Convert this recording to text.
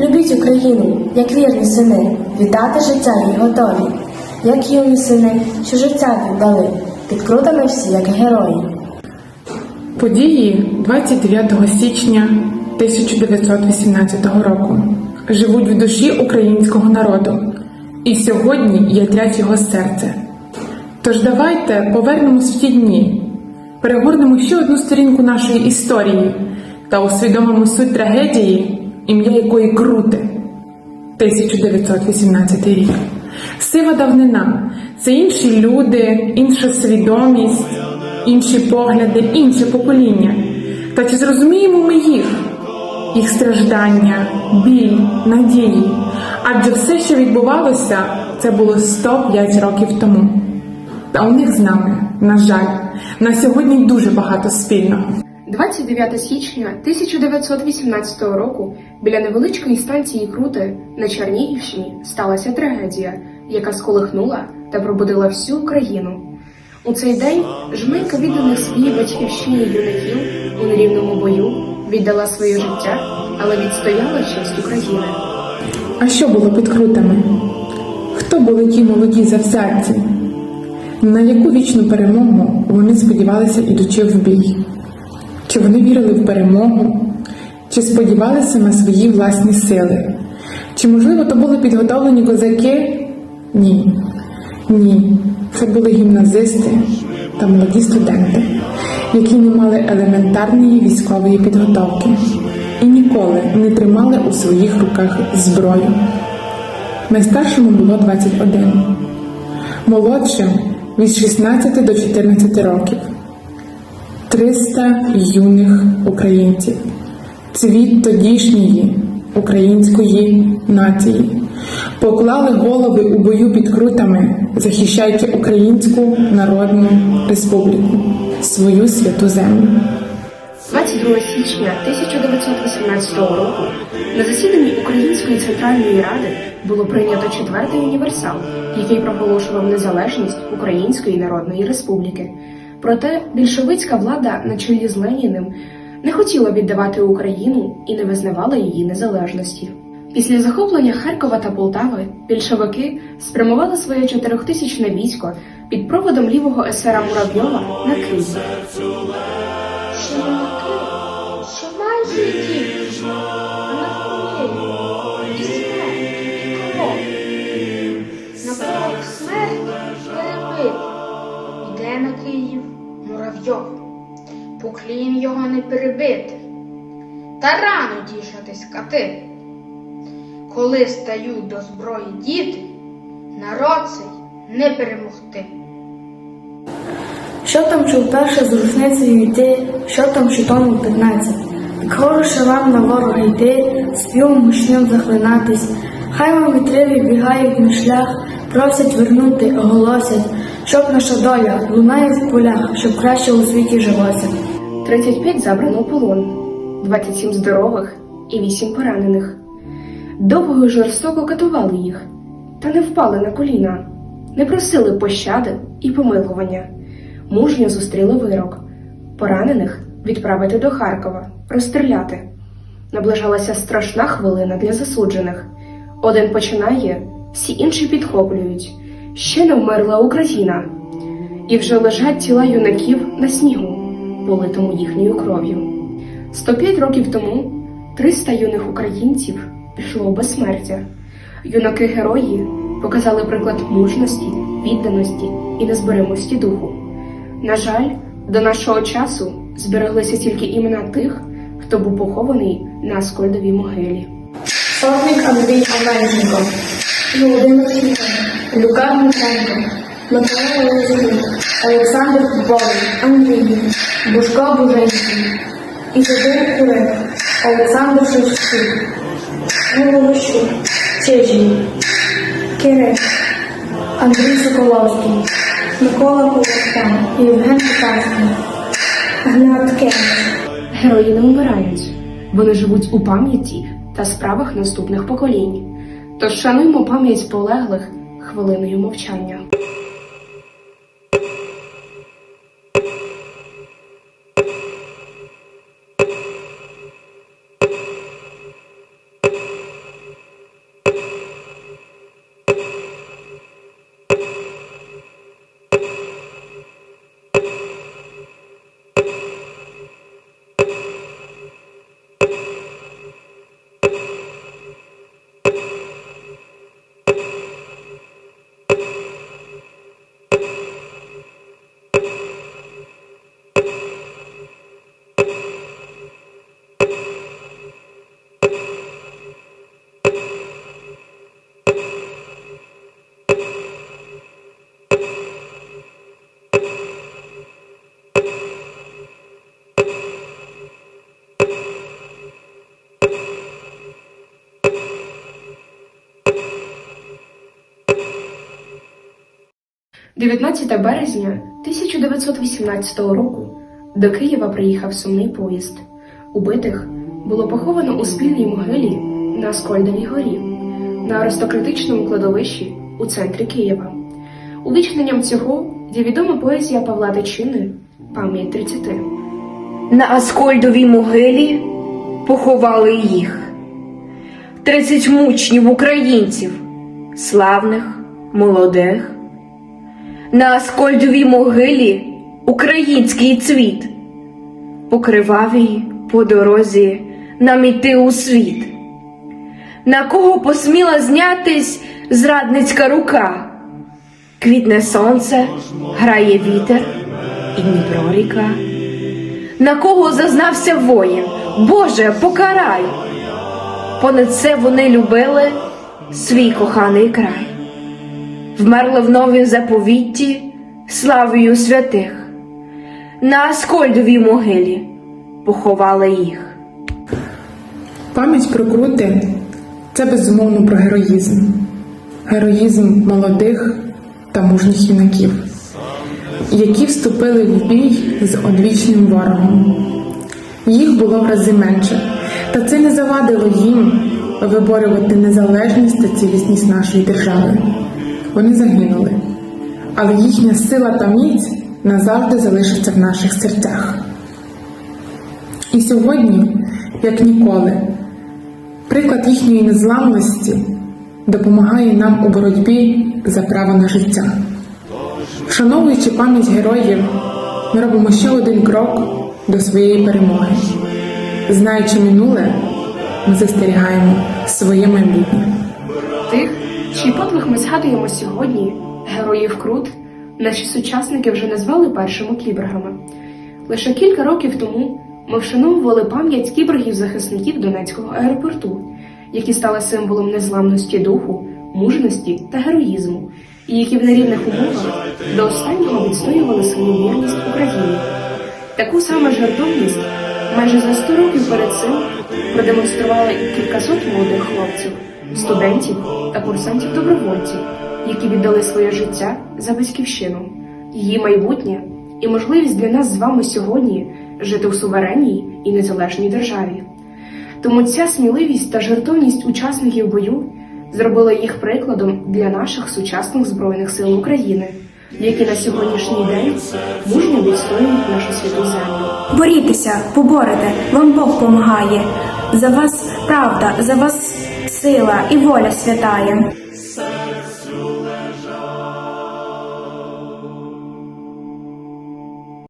Любіть Україну, як вірні сини, віддати життя їй готові, як юні сини, що життя віддали, під крутами всі, як герої. Події 29 січня 1918 року живуть в душі українського народу, і сьогодні ятрять його серце. Тож давайте повернемось в ті дні, перегорнемо ще одну сторінку нашої історії та усвідомимо суть трагедії, ім'я якої круте. 1918 рік. Сива давнина це інші люди, інша свідомість, інші погляди, інше покоління. Та чи зрозуміємо ми їх, їх страждання, біль, надії? Адже все, що відбувалося, це було 105 років тому. Та у них з нами, на жаль, на сьогодні дуже багато спільного. 29 січня 1918 року біля невеличкої станції Крути на Чернігівщині сталася трагедія, яка сколихнула та пробудила всю Україну. У цей день жменька відданих своїй батьківщині юнаків у нерівному бою віддала своє життя, але відстояла честь України. А що було під крутами? Хто були ті молоді завзятці? На яку вічну перемогу вони сподівалися, ідучи в бій? Чи вони вірили в перемогу? Чи сподівалися на свої власні сили? Чи, можливо, то були підготовлені козаки? Ні. Ні. Це були гімназисти та молоді студенти, які не мали елементарної військової підготовки і ніколи не тримали у своїх руках зброю. Найстаршому було 21, молодшим від 16 до 14 років. 300 юних українців, цвіт тодішньої української нації, поклали голови у бою під крутами, захищаючи Українську Народну Республіку, свою святу землю. 22 січня 1918 року на засіданні Української центральної ради було прийнято четвертий універсал, який проголошував незалежність Української Народної Республіки. Проте більшовицька влада на чолі з Леніним не хотіла віддавати Україну і не визнавала її незалежності. Після захоплення Харкова та Полтави більшовики спрямували своє чотирьохтисячне військо під проводом лівого есера Муравйова на Київ. Та рано тішатись кати. Коли стають до зброї діти, народ цей не перемогти. Що там, що вперше з рушницею йти, що там, що тому 15. Так хороше вам на ворога йти, співом гучним захлинатись. Хай вам вітри відбігають на шлях, просять вернути, оголосять, щоб наша доля лунає в полях, щоб краще у світі жилося. 35 забрано у полон, 27 здорових і 8 поранених. Довго і жорстоко катували їх, та не впали на коліна, не просили пощади і помилування. Мужньо зустріли вирок. Поранених відправити до Харкова, розстріляти. Наближалася страшна хвилина для засуджених. Один починає, всі інші підхоплюють. Ще не вмерла Україна. І вже лежать тіла юнаків на снігу, политому їхньою кров'ю. 105 років тому 300 юних українців пішло у безсмертя. Юнаки герої показали приклад мужності, відданості і незберимості духу. На жаль, до нашого часу збереглися тільки імена тих, хто був похований на Аскольдовій могилі. Сотник Андрій Оменченко, Володимир Тіхон, Люка Дмитренко, Микола Олександр Поповий, Андрій, Бушко Бужинський, Ізодир Курик, Олександр Шевчук, Головощук, Чижій, Кирик, Андрій Соколовський, Микола Полостан, Євген Кутарський, Гнат Кенич. Герої не вмирають, вони живуть у пам'яті та справах наступних поколінь. Тож шануймо пам'ять полеглих хвилиною мовчання. 19 березня 1918 року до Києва приїхав сумний поїзд. Убитих було поховано у спільній могилі на Аскольдовій горі, на аристократичному кладовищі у центрі Києва. Увічненням цього є відома поезія Павла Тичини Пам'ять 30. На Аскольдовій могилі поховали їх. Тридцять мучнів українців, славних, молодих. На Аскольдовій могилі український цвіт, покривавій по дорозі нам іти у світ. На кого посміла знятись зрадницька рука? Квітне сонце, грає вітер і Дніпро ріка. На кого зазнався воїн? Боже, покарай! Понад це вони любили свій коханий край, вмерли в новій заповітті славою святих, на Аскольдовій могилі поховали їх. Пам'ять про крути це безумовно про героїзм. Героїзм молодих та мужніх юнаків, які вступили в бій з одвічним ворогом. Їх було в рази менше, та це не завадило їм виборювати незалежність та цілісність нашої держави. Вони загинули, але їхня сила та міць назавжди залишаться в наших серцях. І сьогодні, як ніколи, приклад їхньої незламності допомагає нам у боротьбі за право на життя. Вшановуючи пам'ять героїв, ми робимо ще один крок до своєї перемоги. Знаючи минуле, ми застерігаємо своє майбутнє. Тих, чий подвиг ми згадуємо сьогодні, героїв Крут, наші сучасники вже назвали першими кіборгами. Лише кілька років тому ми вшановували пам'ять кіборгів-захисників Донецького аеропорту, які стали символом незламності духу, мужності та героїзму, і які в нерівних умовах до останнього відстоювали свою вірність Україні. Таку саме жертовність майже за 100 років перед цим продемонстрували і кількасот молодих хлопців, студентів та курсантів-добровольців, які віддали своє життя за батьківщину, її майбутнє і можливість для нас з вами сьогодні жити в суверенній і незалежній державі. Тому ця сміливість та жертовність учасників бою зробила їх прикладом для наших сучасних збройних сил України, які на сьогоднішній день мужньо відстоюють нашу святу землю. Борітеся, поборете, вам Бог помагає. За вас правда, за вас сила і воля святає.